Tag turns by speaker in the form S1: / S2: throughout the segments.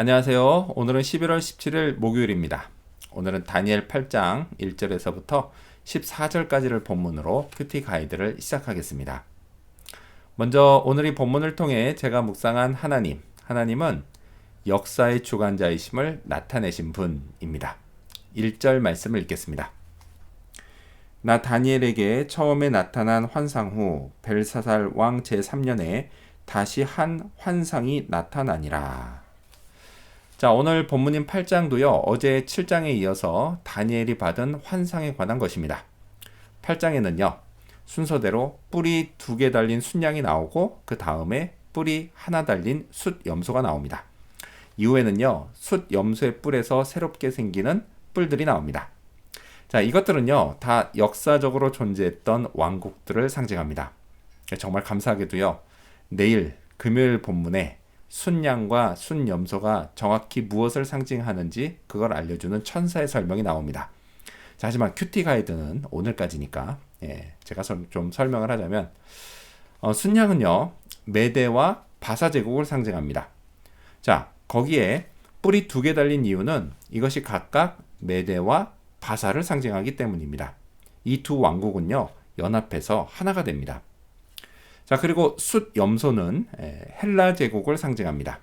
S1: 안녕하세요. 오늘은 11월 17일 목요일입니다. 오늘은 다니엘 8장 1절에서부터 14절까지를 본문으로 큐티 가이드를 시작하겠습니다. 먼저 오늘 이 본문을 통해 제가 묵상한 하나님, 하나님은 역사의 주관자이심을 나타내신 분입니다. 1절 말씀을 읽겠습니다. 나 다니엘에게 처음에 나타난 환상 후 벨사살 왕 제3년에 다시 한 환상이 나타나니라. 자, 오늘 본문인 8장도요, 어제 7장에 이어서 다니엘이 받은 환상에 관한 것입니다. 8장에는요, 순서대로 뿔이 두 개 달린 순양이 나오고, 그 다음에 뿔이 하나 달린 숫 염소가 나옵니다. 이후에는요, 숫 염소의 뿔에서 새롭게 생기는 뿔들이 나옵니다. 자, 이것들은요, 다 역사적으로 존재했던 왕국들을 상징합니다. 정말 감사하게도요, 내일 금요일 본문에 순양과 순염소가 정확히 무엇을 상징하는지 그걸 알려주는 천사의 설명이 나옵니다. 자, 하지만 큐티 가이드는 오늘까지니까 예, 제가 좀 설명을 하자면 어, 순양은요 메대와 바사 제국을 상징합니다. 자, 거기에 뿔이 두 개 달린 이유는 이것이 각각 메대와 바사를 상징하기 때문입니다. 이 두 왕국은요 연합해서 하나가 됩니다. 자, 그리고 숫 염소는 헬라 제국을 상징합니다.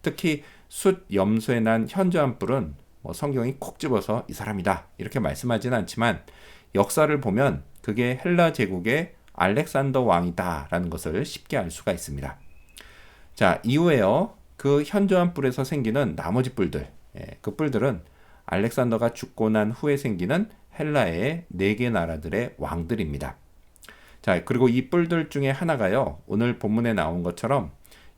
S1: 특히 숫 염소에 난 현저한 뿔은 뭐 성경이 콕 집어서 이 사람이다 이렇게 말씀하지는 않지만 역사를 보면 그게 헬라 제국의 알렉산더 왕이다라는 것을 쉽게 알 수가 있습니다. 자, 이후에요. 그 현저한 뿔에서 생기는 나머지 뿔들, 그 뿔들은 알렉산더가 죽고 난 후에 생기는 헬라의 네 개 나라들의 왕들입니다. 자, 그리고 이 뿔들 중에 하나가요. 오늘 본문에 나온 것처럼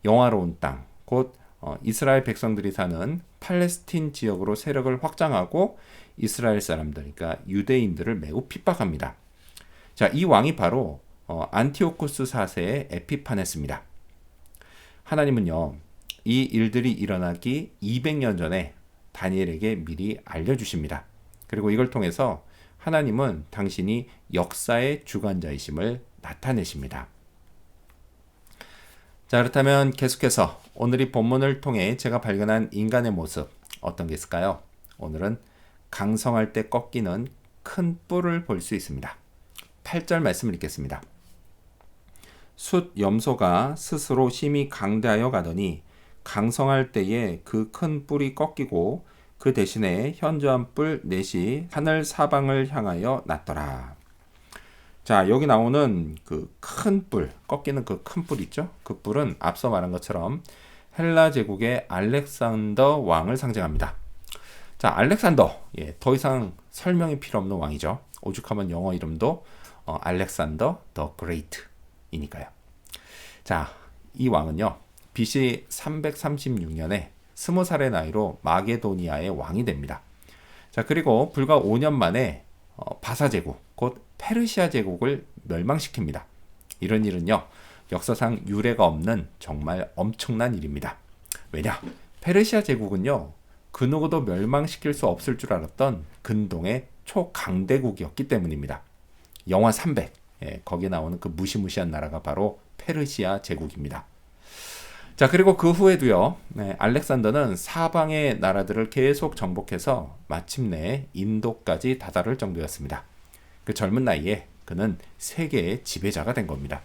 S1: 영화로운 땅, 곧 어, 이스라엘 백성들이 사는 팔레스틴 지역으로 세력을 확장하고 이스라엘 사람들, 그러니까 유대인들을 매우 핍박합니다. 자, 이 왕이 바로 어, 안티오코스 4세의 에피파네스입니다. 하나님은요, 이 일들이 일어나기 200년 전에 다니엘에게 미리 알려주십니다. 그리고 이걸 통해서 하나님은 당신이 역사의 주관자이심을 나타내십니다. 자, 그렇다면 계속해서 오늘 이 본문을 통해 제가 발견한 인간의 모습 어떤 게 있을까요? 오늘은 강성할 때 꺾이는 큰 뿔을 볼 수 있습니다. 8절 말씀을 읽겠습니다. 숫 염소가 스스로 심히 강대하여 가더니 강성할 때에 그 큰 뿔이 꺾이고 그 대신에 현저한 뿔 넷이 하늘 사방을 향하여 났더라. 자, 여기 나오는 그 큰 뿔, 꺾이는 그 큰 뿔 있죠? 그 뿔은 앞서 말한 것처럼 헬라 제국의 알렉산더 왕을 상징합니다. 자, 알렉산더. 예, 더 이상 설명이 필요 없는 왕이죠. 오죽하면 영어 이름도 어, 알렉산더 더 그레이트이니까요. 자, 이 왕은요. BC 336년에 스무 살의 나이로 마게도니아의 왕이 됩니다. 자, 그리고 불과 5년 만에 어, 바사 제국, 곧 페르시아 제국을 멸망시킵니다. 이런 일은요, 역사상 유례가 없는 정말 엄청난 일입니다. 왜냐? 페르시아 제국은요, 그 누구도 멸망시킬 수 없을 줄 알았던 근동의 초강대국이었기 때문입니다. 영화 300, 예, 거기에 나오는 그 무시무시한 나라가 바로 페르시아 제국입니다. 자, 그리고 그 후에도요, 네, 알렉산더는 사방의 나라들을 계속 정복해서 마침내 인도까지 다다를 정도였습니다. 그 젊은 나이에 그는 세계의 지배자가 된 겁니다.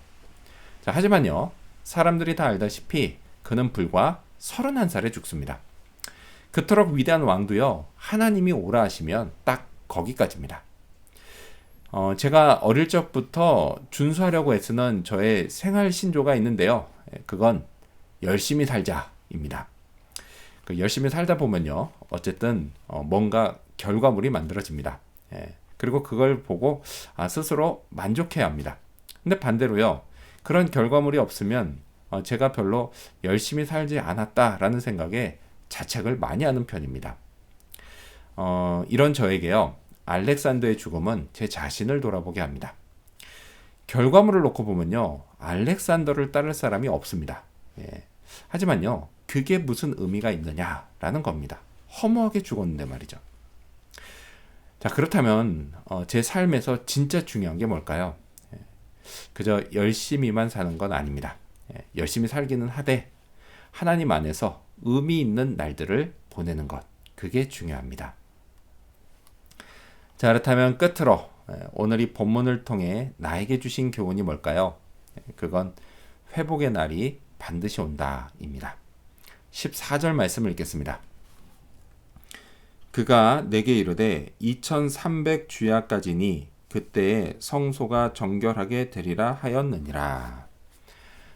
S1: 자, 하지만요, 사람들이 다 알다시피 그는 불과 31살에 죽습니다. 그토록 위대한 왕도요, 하나님이 오라 하시면 딱 거기까지입니다. 어, 제가 어릴 적부터 준수하려고 애쓰는 저의 생활 신조가 있는데요. 그건 열심히 살자입니다. 그 열심히 살다 보면요, 어쨌든 어, 뭔가 결과물이 만들어집니다. 예. 그리고 그걸 보고 아, 스스로 만족해야 합니다. 근데 반대로요, 그런 결과물이 없으면 어, 제가 별로 열심히 살지 않았다라는 생각에 자책을 많이 하는 편입니다. 어, 이런 저에게요, 알렉산더의 죽음은 제 자신을 돌아보게 합니다. 결과물을 놓고 보면요, 알렉산더를 따를 사람이 없습니다. 예. 하지만요, 그게 무슨 의미가 있느냐라는 겁니다. 허무하게 죽었는데 말이죠. 자, 그렇다면, 어, 제 삶에서 진짜 중요한 게 뭘까요? 예. 그저 열심히만 사는 건 아닙니다. 예. 열심히 살기는 하되, 하나님 안에서 의미 있는 날들을 보내는 것. 그게 중요합니다. 자, 그렇다면 끝으로 오늘 이 본문을 통해 나에게 주신 교훈이 뭘까요? 그건 회복의 날이 반드시 온다입니다. 14절 말씀을 읽겠습니다. 그가 내게 이르되 2300 주야까지니 그때에 성소가 정결하게 되리라 하였느니라.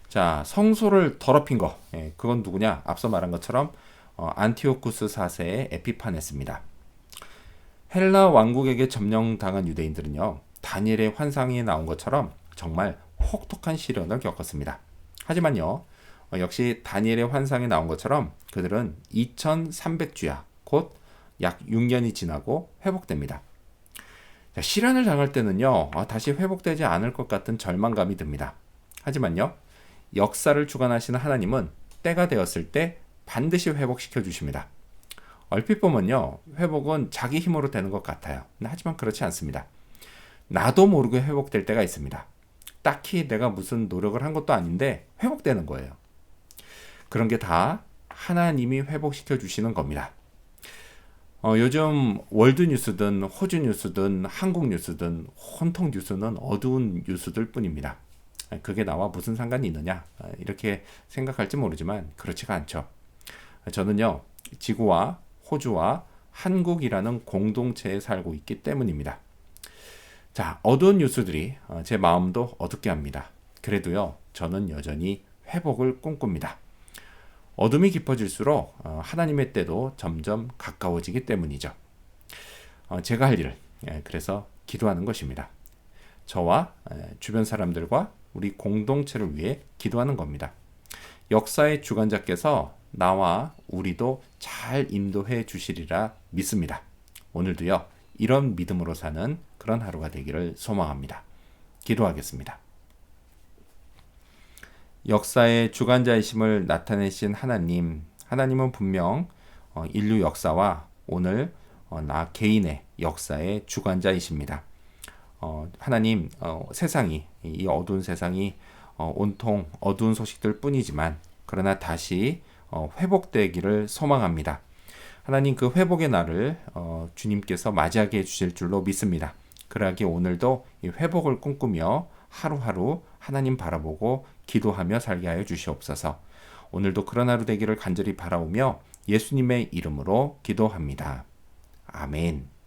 S1: 자, 성소를 더럽힌 거. 예, 그건 누구냐? 앞서 말한 것처럼 어, 안티오쿠스 4세의 에피파네스입니다. 헬라 왕국에게 점령당한 유대인들은요. 다니엘의 환상이 나온 것처럼 정말 혹독한 시련을 겪었습니다. 하지만요. 어, 역시 다니엘의 환상이 나온 것처럼 그들은 2300주야, 곧 약 6년이 지나고 회복됩니다. 자, 시련을 당할 때는요, 아, 다시 회복되지 않을 것 같은 절망감이 듭니다. 하지만요, 역사를 주관하시는 하나님은 때가 되었을 때 반드시 회복시켜 주십니다. 얼핏 보면요, 회복은 자기 힘으로 되는 것 같아요. 하지만 그렇지 않습니다. 나도 모르게 회복될 때가 있습니다. 딱히 내가 무슨 노력을 한 것도 아닌데 회복되는 거예요. 그런 게 다 하나님이 회복시켜 주시는 겁니다. 어, 요즘 월드 뉴스든 호주 뉴스든 한국 뉴스든 혼통 뉴스는 어두운 뉴스들 뿐입니다. 그게 나와 무슨 상관이 있느냐 이렇게 생각할지 모르지만 그렇지가 않죠. 저는요 지구와 호주와 한국이라는 공동체에 살고 있기 때문입니다. 자 어두운 뉴스들이 어, 제 마음도 어둡게 합니다. 그래도요 저는 여전히 회복을 꿈꿉니다. 어둠이 깊어질수록 어, 하나님의 때도 점점 가까워지기 때문이죠. 어, 제가 할 일을 예, 그래서 기도하는 것입니다. 저와 주변 사람들과 우리 공동체를 위해 기도하는 겁니다. 역사의 주관자께서 나와 우리도 잘 인도해 주시리라 믿습니다. 오늘도요, 이런 믿음으로 사는 그런 하루가 되기를 소망합니다. 기도하겠습니다. 역사의 주관자이심을 나타내신 하나님, 하나님은 분명 어, 인류 역사와 오늘 어, 나 개인의 역사의 주관자이십니다. 어, 하나님 세상이 이 어두운 세상이 온통 어두운 소식들 뿐이지만 그러나 다시 회복되기를 소망합니다. 하나님 그 회복의 날을 주님께서 맞이하게 해주실 줄로 믿습니다. 그러기 오늘도 이 회복을 꿈꾸며 하루하루 하나님 바라보고 기도하며 살게 하여 주시옵소서. 오늘도 그런 하루 되기를 간절히 바라오며 예수님의 이름으로 기도합니다. 아멘.